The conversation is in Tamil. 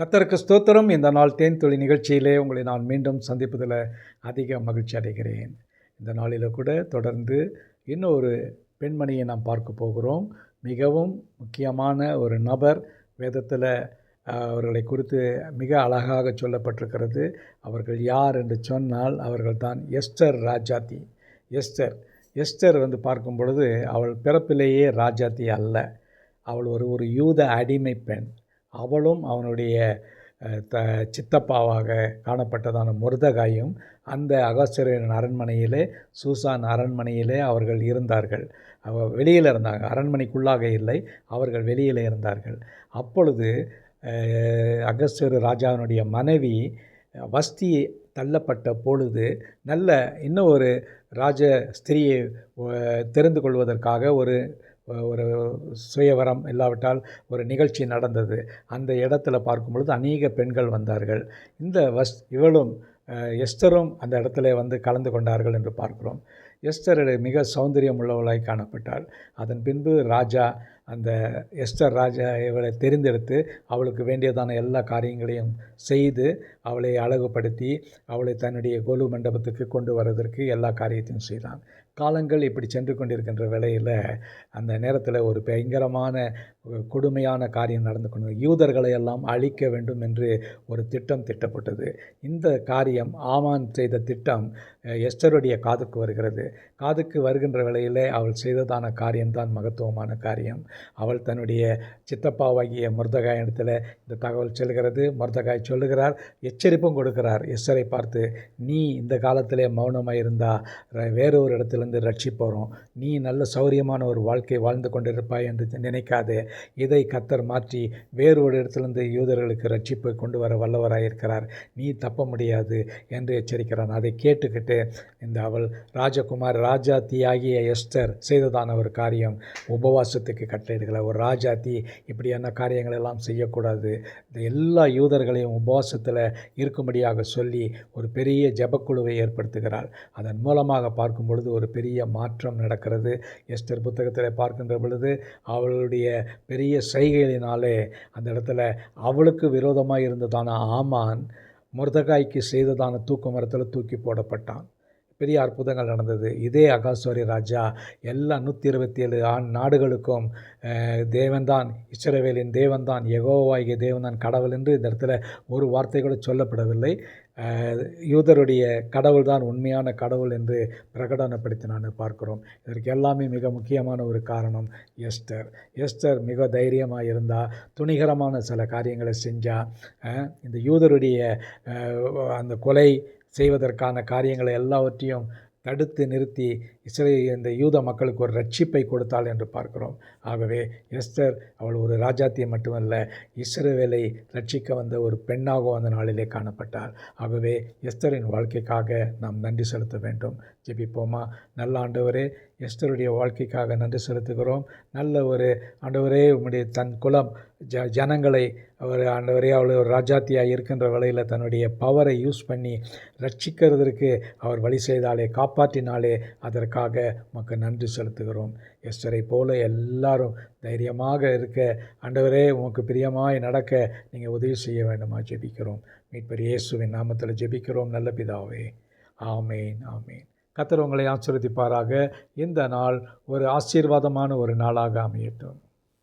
கத்தருக்கு ஸ்தோத்திரம். இந்த நாள் தேன் தொழில் நிகழ்ச்சியிலே உங்களை நான் மீண்டும் சந்திப்பதில் அதிக மகிழ்ச்சி அடைகிறேன். இந்த நாளில் கூட தொடர்ந்து இன்னொரு பெண்மணியை நாம் பார்க்க போகிறோம். மிகவும் முக்கியமான ஒரு நபர் வேதத்தில் அவர்களை குறித்து மிக அழகாக சொல்லப்பட்டிருக்கிறது. அவர்கள் யார் என்று சொன்னால் அவர்கள் தான் எஸ்டர் ராஜாத்தி. எஸ்டர் எஸ்டர் வந்து பார்க்கும் பொழுது அவள் பிறப்பிலேயே ராஜாத்தி அல்ல. அவள் ஒரு ஒரு யூத அடிமை பெண். அவளும் அவனுடைய த சித்தப்பாவாக காணப்பட்டதான முருதகாயும் அந்த அகஸ்தரின் அரண்மனையிலே சூசான் அரண்மனையிலே அவர்கள் இருந்தார்கள். அவ வெளியில் இருந்தாங்க. அரண்மனைக்குள்ளாக இல்லை. அவர்கள் வெளியில் இருந்தார்கள். அப்பொழுது அஹ், அகஸ்தியர் ராஜாவினுடைய மனைவி வஸ்தி தள்ளப்பட்ட பொழுது நல்ல இன்னும் ஒரு ராஜ ஸ்திரியை தெரிந்து கொள்வதற்காக ஒரு ஒரு சுயவரம் இல்லாவிட்டால் ஒரு நிகழ்ச்சி நடந்தது. அந்த இடத்துல பார்க்கும் பொழுது அநேக பெண்கள் வந்தார்கள். இந்த வஸ் இவளும் எஸ்தரும் அந்த இடத்துல வந்து கலந்து கொண்டார்கள் என்று பார்க்கிறோம். எஸ்தர் மிக சௌந்தரியம் உள்ளவளாய் காணப்பட்டாள். அதன் பின்பு ராஜா அந்த எஸ்டர் ராஜா இவளை தெரிந்தெடுத்து அவளுக்கு வேண்டியதான எல்லா காரியங்களையும் செய்து அவளை அழகுபடுத்தி அவளை தன்னுடைய கோலு மண்டபத்துக்கு கொண்டு வர்றதற்கு எல்லா காரியத்தையும் செய்தான். காலங்கள் இப்படி சென்று கொண்டிருக்கின்ற வேளையில் அந்த நேரத்தில் ஒரு பயங்கரமான கொடுமையான காரியம் நடந்து கொண்டு யூதர்களை எல்லாம் அழிக்க வேண்டும் என்று ஒரு திட்டம் திட்டப்பட்டது. இந்த காரியம் ஆமான் செய்த திட்டம் எஸ்டருடைய காதுக்கு வருகிறது. காதுக்கு வருகின்ற வேளையிலே அவள் செய்ததான காரியம்தான் மகத்துவமான காரியம். அவள் தன்னுடைய சித்தப்பாவாகிய முருதகாய் இடத்துல இந்த தகவல் செல்கிறது. முருதகாய் சொல்லுகிறார் எச்சரிப்பும் கொடுக்கிறார். எஸ்ஸரை பார்த்து நீ இந்த காலத்திலே மௌனமாக இருந்தால் வேறொரு இடத்துலேருந்து ரட்சிப்போகிறோம் நீ நல்ல சௌரியமான ஒரு வாழ்க்கை வாழ்ந்து கொண்டிருப்பாய் என்று நினைக்காதே. இதை கத்தர் மாற்றி வேறு ஒரு இடத்துலேருந்து யூதர்களுக்கு ரட்சிப்பை கொண்டு வர வல்லவராக இருக்கிறார் நீ தப்ப முடியாது என்று எச்சரிக்கிறான். அதை கேட்டுக்கிட்டு இந்த அவள் ராஜகுமார் ராஜாத்தியாகிய எஸ்டர் செய்ததான ஒரு காரியம். உபவாசத்துக்கு கட்டளையிடுகிற ஒரு ராஜாத்தி இப்படியான காரியங்கள் எல்லாம் செய்யக்கூடாது. இந்த எல்லா யூதர்களையும் உபவாசத்தில் இருக்கும்படியாக சொல்லி ஒரு பெரிய ஜெபக்குழுவை ஏற்படுத்துகிறாள் அதன் மூலமாக பார்க்கும் பொழுது ஒரு பெரிய மாற்றம் நடக்கிறது. எஸ்டர் புத்தகத்தில் பார்க்கின்ற பொழுது அவளுடைய பெரிய செய்கைகளினாலே அந்த இடத்துல அவளுக்கு விரோதமாக இருந்ததான ஆமான் முருதகாய்க்கு செய்ததான தூக்கு மரத்தில் தூக்கி போடப்பட்டான். பெரிய அற்புதங்கள் நடந்தது. இதே அகாஸ்வரி ராஜா எல்லா நூற்றி இருபத்தி ஏழு ஆண் நாடுகளுக்கும் தேவன்தான் இஸ்ரவேலின் தேவன்தான் எகோவாகிய தேவன்தான் கடவுள் என்று இந்த இடத்துல ஒரு வார்த்தை கூட சொல்லப்படவில்லை. யூதருடைய கடவுள் தான் உண்மையான கடவுள் என்று பிரகடனப்படுத்தினான்னு பார்க்கிறோம். இதற்கு எல்லாமே மிக முக்கியமான ஒரு காரணம் எஸ்டர் எஸ்டர் மிக தைரியமாக இருந்தால் துணிகரமான சில காரியங்களை செஞ்சால் இந்த யூதருடைய அந்த கொலை செய்வதற்கான காரியங்களை எல்லாவற்றையும் தடுத்து நிறுத்தி இஸ்ரே இந்த யூத மக்களுக்கு ஒரு ரட்சிப்பை கொடுத்தாள் என்று பார்க்கிறோம். ஆகவே எஸ்தர் அவள் ஒரு ராஜாத்தியை மட்டுமல்ல இஸ்ரேவேலை ரட்சிக்க வந்த ஒரு பெண்ணாகவும் அந்த நாளிலே காணப்பட்டாள். ஆகவே எஸ்தரின் வாழ்க்கைக்காக நாம் நன்றி செலுத்த வேண்டும். ஜெபிப்போமா? நல்ல ஆண்டவரே எஸ்தருடைய வாழ்க்கைக்காக நன்றி செலுத்துகிறோம். நல்ல ஒரு ஆண்டவரே உம்முடைய தன் குலம் ஜ ஜனங்களை அவர் ஆண்டவரே அவள் ஒரு ராஜாத்தியாக இருக்கின்ற வேளையில் தன்னுடைய பவரை யூஸ் பண்ணி ரட்சிக்கிறதற்கு அவர் வழி செய்தாலே காப்பாற்றினாலே அதற்காக மக்கள் நன்றி செலுத்துகிறோம். எஸ்டரை போல எல்லாரும் தைரியமாக இருக்க ஆண்டவரே உமக்கு பிரியமாய் நடக்க நீங்கள் உதவி செய்ய வேண்டுமா ஜெபிக்கிறோம். மீட்பர் இயேசுவின் நாமத்தில் ஜெபிக்கிறோம். நல்ல பிதாவே. ஆமேன் ஆமேன். கத்தர் உங்களை ஆசீர்வதிப்பாராக. இந்த நாள் ஒரு ஆசீர்வாதமான ஒரு நாளாக அமையட்டும்.